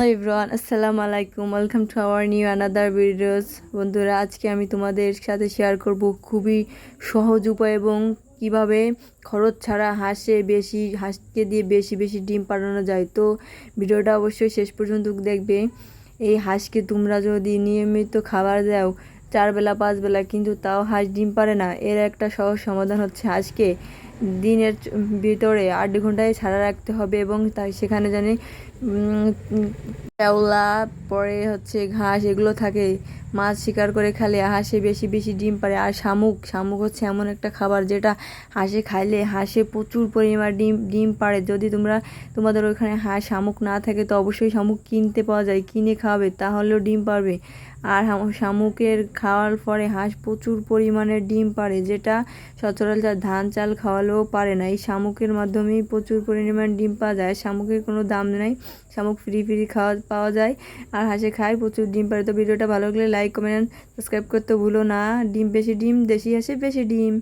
Hello Ibran আসসালামু আলাইকুম welcome to our new another videos বন্ধুরা আজকে আমি তোমাদের সাথে শেয়ার করব খুবই সহজ উপায় এবং কীভাবে খরচ ছাড়া হাঁসে বেশি, হাঁসকে দিয়ে বেশি বেশি ডিম পাঠানো যায়। তো ভিডিওটা অবশ্যই শেষ পর্যন্ত দেখবে। এই হাঁসকে তোমরা যদি নিয়মিত খাবার দাও, চার বেলা, পাঁচ বেলা, কিন্তু তাও হাঁস ডিম পারে না। এর একটা সহজ সমাধান হচ্ছে হাঁসকে দিনের ভিতরে আট ঘন্টায় ছাড়া রাখতে হবে এবং তাই সেখানে জানি শ্যাওলা পরে হচ্ছে ঘাস এগুলো থাকে মাছ শিকার করে খেলে হাঁসে বেশি বেশি ডিম পারে আর শামুক শামুক হচ্ছে এমন একটা খাবার যেটা হাঁসে খাইলে হাঁসে প্রচুর পরিমাণ ডিম ডিম পারে যদি তোমরা, তোমাদের ওখানে হাঁস, শামুক না থাকে, তো অবশ্যই শামুক কিনতে পাওয়া যায়, কিনে খাওয়াবে তাহলেও ডিম পারবে আর শামুকের খাওয়ার পরে হাঁস প্রচুর পরিমাণে ডিম পারে যেটা সচরাচর ধান, চাল খাওয়ালেও পারে না। এই শামুকের মাধ্যমেই প্রচুর পরিমাণ ডিম পাওয়া যায়। শামুকের কোনো দাম নেই, শামুক ফ্রি ফ্রি খাওয়া, পাওয়া যায়। আর হাঁসে খায়, প্রচুর ডিম পারে তো ভিডিওটা ভালো লাগলে লাইক কমেন্ট সাবস্ক্রাইব করতে ভুলো না। ডিম বেশি ডিম দেশি হাসে বেশি ডিম।